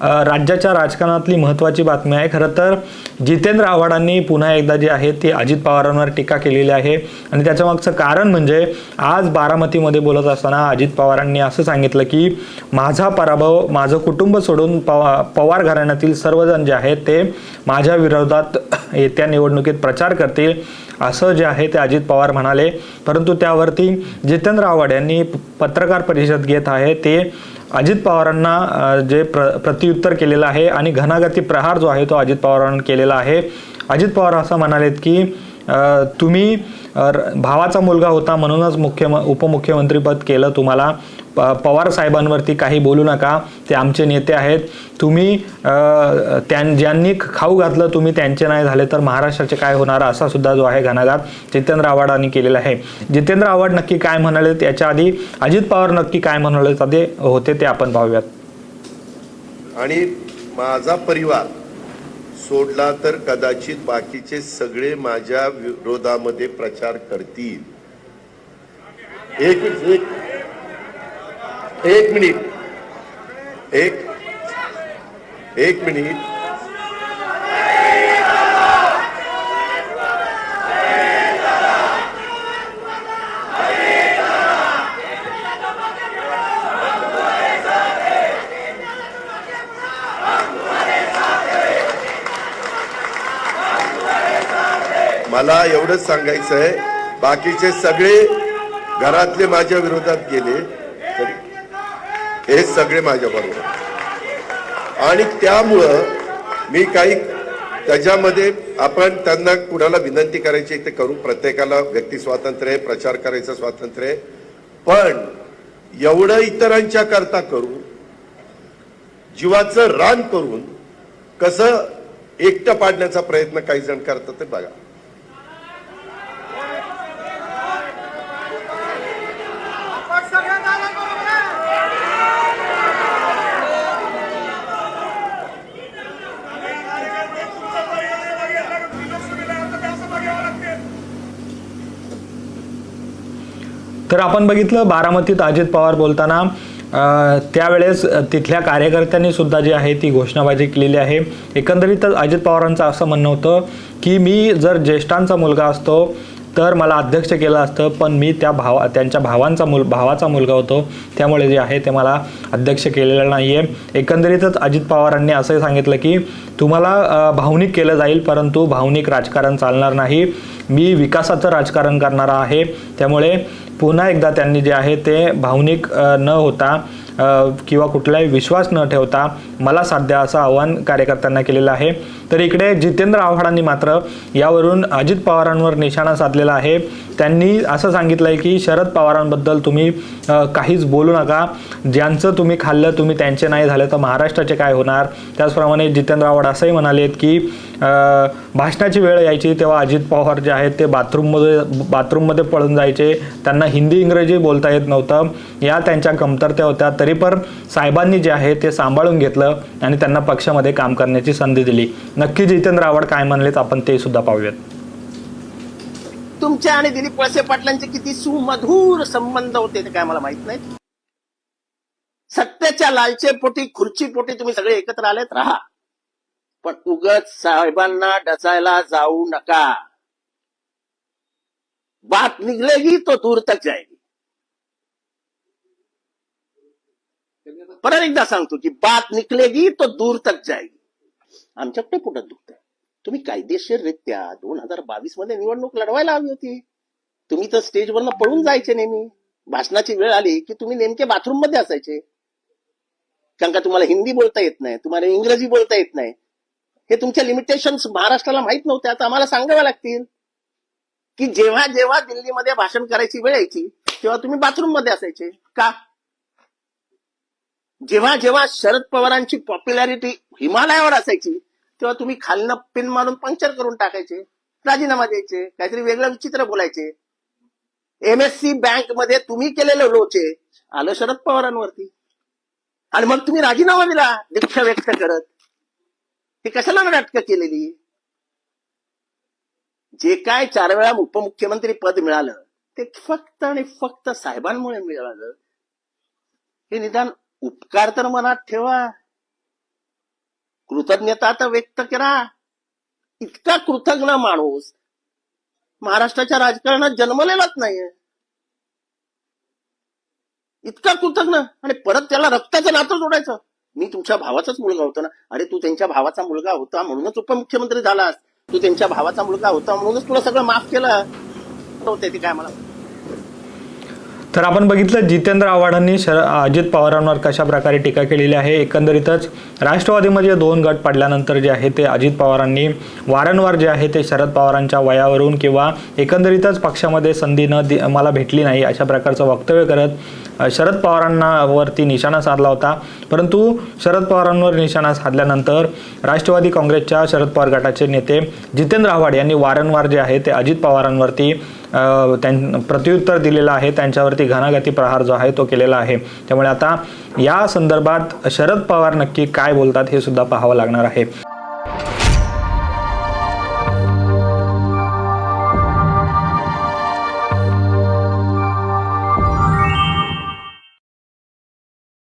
राज्याच्या राजकारणातली महत्त्वाची बातमी आहे. खरं तर जितेंद्र आव्हाडांनी पुन्हा एकदा जी आहे ती अजित पवारांवर टीका केलेली आहे. आणि त्याच्या मागचं कारण म्हणजे आज बारामतीमध्ये बोलत असताना अजित पवारांनी असं सांगितलं की माझा पराभव माझं कुटुंब सोडून पवा पवार घराण्यातील सर्वजण जे आहेत ते माझ्या विरोधात येत्या निवडणुकीत प्रचार करतील असं जे आहे ते अजित पवार म्हणाले. परंतु त्यावरती जितेंद्र आव्हाड यांनी पत्रकार परिषद घेत आहे ते अजित पवारांना जे प्र प्रत्युत्तर केलेलं आहे आणि घनागती प्रहार जो आहे तो अजित पवारांना केलेला आहे. अजित पवार असं म्हणालेत की तुम्ही भावाचा मुलगा होता म्हणूनच मुख्य उपमुख्यमंत्रीपद केलं तुम्हाला. प पवार साहेबांवरती काही बोलू नका ते आमचे नेते आहेत. तुम्ही त्यां ज्यांनी खाऊ घातलं तुम्ही त्यांचे नाही झाले तर महाराष्ट्राचे काय होणार असा सुद्धा जो आहे घणाघात जितेंद्र आव्हाडांनी केलेला आहे. जितेंद्र आव्हाड नक्की काय म्हणाले त्याच्या आधी अजित पवार नक्की काय म्हणाले ते होते ते आपण पाहूयात. आणि माझा परिवार सोडला तर कदाचित बाकीचे सगळे माझ्या विरोधामध्ये प्रचार करतील. एक एक एक मिनिट. एक एक मिनिट. मला एवढंच सांगायचं आहे बाकीचे सगळे घरातले माझ्या विरोधात गेले तरी हे सगळे माझ्या बरोबर. आणि त्यामुळं मी काही त्याच्यामध्ये आपण त्यांना कुणाला विनंती करायची ते करू. प्रत्येकाला व्यक्ती स्वातंत्र्य आहे प्रचार करायचं स्वातंत्र्य आहे. पण एवढं इतरांच्या करता करू जीवाचं रान करून कसं एकटं पाडण्याचा प्रयत्न काही जण करतात ते बघा. तर आपण बघितलं बारामतीत अजित पवार बोलताना त्यावेळेस तिथल्या कार्यकर्त्यांनी सुद्धा जी आहे ती घोषणाबाजी केलेली आहे. एकंदरीतच अजित पवारांचं असं म्हणणं होतं की मी जर ज्येष्ठांचा मुलगा असतो तर मला अध्यक्ष केलं असतं पण मी त्या भावा त्यांच्या भावांचा मुल भावाचा मुलगा होतो. त्यामुळे जे आहे ते मला अध्यक्ष केलेलं नाही आहे एकंदरीतच अजित पवारांनी असंही सांगितलं की तुम्हाला भावनिक केलं जाईल परंतु भावनिक राजकारण चालणार नाही. मी विकासाचं राजकारण करणारा आहे. त्यामुळे पुन्हा एकदा त्यांनी जे आहे ते भावनिक न होता किंवा कुठलाही विश्वास न ठेवता मला साध्य असं आव्हान कार्यकर्त्यांना केलेलं आहे. तर इकडे जितेंद्र आव्हाडांनी मात्र यावरून अजित पवारांवर निशाणा साधलेला आहे. त्यांनी असं सांगितलं आहे की शरद पवारांबद्दल तुम्ही काहीच बोलू नका. ज्यांचं तुम्ही खाल्लं तुम्ही त्यांचे नाही झाले तर महाराष्ट्राचे काय होणार? त्याचप्रमाणे जितेंद्र आव्हाड असंही म्हणालेत की भाषणाची वेळ यायची तेव्हा अजित पवार जे आहेत ते बाथरूममध्ये बाथरूममध्ये पळून जायचे. त्यांना हिंदी इंग्रजी बोलता येत नव्हतं. या त्यांच्या कमतरत्या होत्या. तरी पण साहेबांनी जे आहे ते सांभाळून घेतलं आणि त्यांना पक्षामध्ये काम करण्याची संधी दिली. नक्की जितेंद्र आव्हाड काय म्हणलेत आपण ते सुद्धा पाहूयात. तुमच्या आणि दिलीप वळसे पाटलांचे किती सुमधुर संबंध होते ते काय मला माहीत नाही. सत्याच्या लालचे पोटी खुर्ची पोटी तुम्ही सगळे एकत्र आलेत राहा. पण उगत साहेबांना डसायला जाऊ नका. बात निघलेगी तो दूर तक जाएगी. परत एकदा सांगतो की बात निकलेगी तो दूर तक जाएगी. आमच्याकडे कुठं दुखत तुम्ही कायदेशीररित्या दोन हजार बावीसमध्ये निवडणूक लढवायला हवी होती. तुम्ही तर स्टेजवरनं पळून जायचे नेहमी. भाषणाची वेळ आली की तुम्ही नेमके बाथरूममध्ये असायचे. कारण का तुम्हाला हिंदी बोलता येत नाही तुम्हाला इंग्रजी बोलता येत नाही. हे तुमच्या लिमिटेशन महाराष्ट्राला माहीत नव्हते. आता आम्हाला सांगाव्या लागतील. की जेव्हा जेव्हा दिल्लीमध्ये भाषण करायची वेळ यायची तेव्हा तुम्ही बाथरूममध्ये असायचे. का? जेव्हा जेव्हा शरद पवारांची पॉप्युलॅरिटी हिमालयावर असायची तेव्हा तुम्ही खालनं पिन मारून पंक्चर करून टाकायचे राजीनामा द्यायचे काहीतरी वेगळं विचित्र बोलायचे. एमएससी बँकमध्ये तुम्ही केलेलं लोचे आलं शरद पवारांवरती. आणि मग तुम्ही राजीनामा दिला दीक्षा व्यक्त करत. हे कशाला नाटकं केलेली? जे काय चार वेळा उपमुख्यमंत्री पद मिळालं ते फक्त आणि फक्त साहेबांमुळे मिळालं. हे निदान उपकार तर मनात ठेवा. कृतज्ञता तर व्यक्त करा. इतका कृतज्ञ माणूस. महाराष्ट्राच्या राजकारणात जन्मलेलाच नाहीये. इतका कृतज्ञ. आणि परत त्याला रक्ताचं नातं जोडायचं. मी तुमच्या भावाचाच मुलगा होतो ना. अरे तू त्यांच्या भावाचा मुलगा होता म्हणूनच उपमुख्यमंत्री झालास. तू त्यांच्या भावाचा मुलगा होता म्हणूनच तुला सगळं माफ केलं. होते ते काय मला तर आपण बघितलं जितेंद्र आव्हाडांनी शर अजित पवारांवर कशा प्रकारे टीका केलेली आहे? एकंदरीतच राष्ट्रवादीमध्ये दोन गट पडल्यानंतर जे आहे ते अजित पवारांनी वारंवार जे आहे ते शरद पवारांच्या वयावरून किंवा एकंदरीतच पक्षामध्ये संधी न दि मला भेटली नाही अशा प्रकारचं वक्तव्य करत शरद पवारांनावरती निशाणा साधला होता. परंतु शरद पवारांवर निशाणा साधल्यानंतर राष्ट्रवादी काँग्रेसच्या शरद पवार गटाचे नेते जितेंद्र आव्हाड यांनी वारंवार जे आहे ते अजित पवारांवरती त्यां प्रत्युत्तर दिलेलं आहे. त्यांच्यावरती घनागती प्रहार जो आहे तो केलेला आहे. त्यामुळे आता या संदर्भात शरद पवार नक्की काय बोलतात हे सुद्धा पाहावं लागणार आहे.